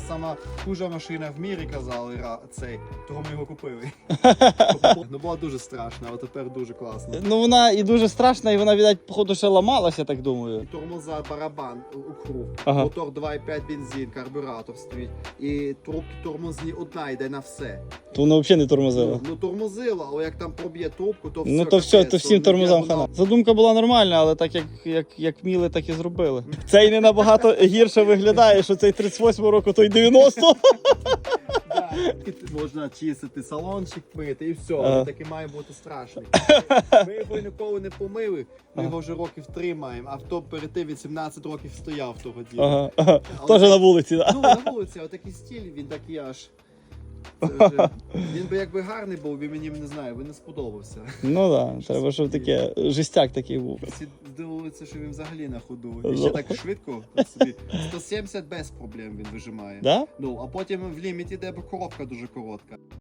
Це сама хужа машина в мірі, казали цей, того ми його купили. ну була дуже страшна, але тепер дуже класно. Ну вона і дуже страшна, і вона, віддать, походу, ще ламалася, так думаю. Тормоза, барабан у круг, Ага. мотор 2,5 бензин, карбюратор стоїть. І трубки тормозні одна йде на все. То вона взагалі не тормозила. Ну, ну тормозило, але як там проб'є трубку, то все. Ну то все, капець, то всім тормозам хана. Задумка була нормальна, але так як, як, як міли, так і зробили. Цей не набагато гірше виглядає, що цей 38 року, той 90. да, Можна чистити салончик, мити і все, Ага. таки має бути страшний. Ми його ніколи не помили, ми його вже років три маємо, а хто перед тим 18 років стояв того діла. Ага, ага. Теж на вулиці, так. Ну, на вулиці, але такий стиль, він такий аж. Це вже... Він би якби гарний був, він мені не знаю, би не сподобався. Ну так, да, треба, щоб таке жестяк такий був. Всі здивуються, що він взагалі на ходу. Ну. І ще так швидко так собі. 170 без проблем він вижимає. Да? Ну, а потім в ліміті, де коробка дуже коротка.